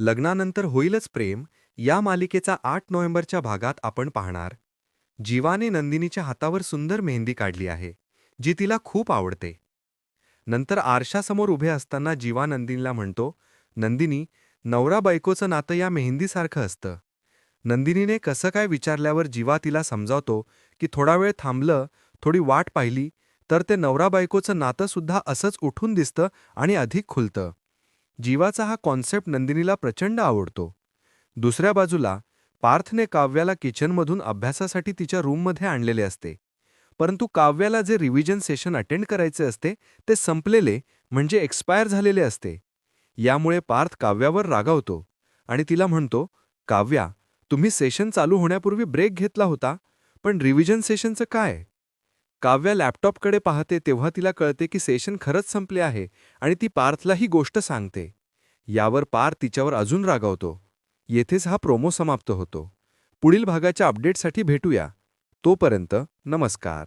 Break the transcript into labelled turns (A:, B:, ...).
A: लग्नानंतर होईलच प्रेम या मालिकेचा आठ नोव्हेंबरच्या भागात आपण पाहणार. जीवाने नंदिनीच्या हातावर सुंदर मेहंदी काढली आहे जी तिला खूप आवडते. नंतर आरशासमोर उभे असताना जीवा नंदिनीला म्हणतो नंदिनी नवरा बायकोचं नातं या मेहंदीसारखं असतं. नंदिनीने कसं काय विचारल्यावर जीवा तिला समजावतो की थोडा वेळ थांबलं थोडी वाट पाहिली तर ते नवरा बायकोचं नातं सुद्धा असंच उठून दिसतं आणि अधिक खुलतं. जीवाचा हा कॉन्सेप्ट नंदिनीला प्रचंड आवडतो. दुसऱ्या बाजूला पार्थने काव्याला किचनमधून अभ्यासासाठी तिच्या रूममध्ये आणलेले असते. परंतु काव्याला जे रिव्हिजन सेशन अटेंड करायचे असते ते संपलेले म्हणजे एक्सपायर झालेले असते. यामुळे पार्थ काव्यावर रागावतो आणि तिला म्हणतो काव्या तुम्ही सेशन चालू होण्यापूर्वी ब्रेक घेतला होता पण रिव्हिजन सेशनचं काय? काव्या लॅपटॉपकडे पाहते तेव्हा तिला कळते की सेशन खरंच संपले आहे आणि ती पार्थला ही गोष्ट सांगते. यावर पार्थ तिच्यावर अजून रागावतो. येथेच हा प्रोमो समाप्त होतो. पुढील भागाच्या अपडेटसाठी भेटूया. तोपर्यंत नमस्कार.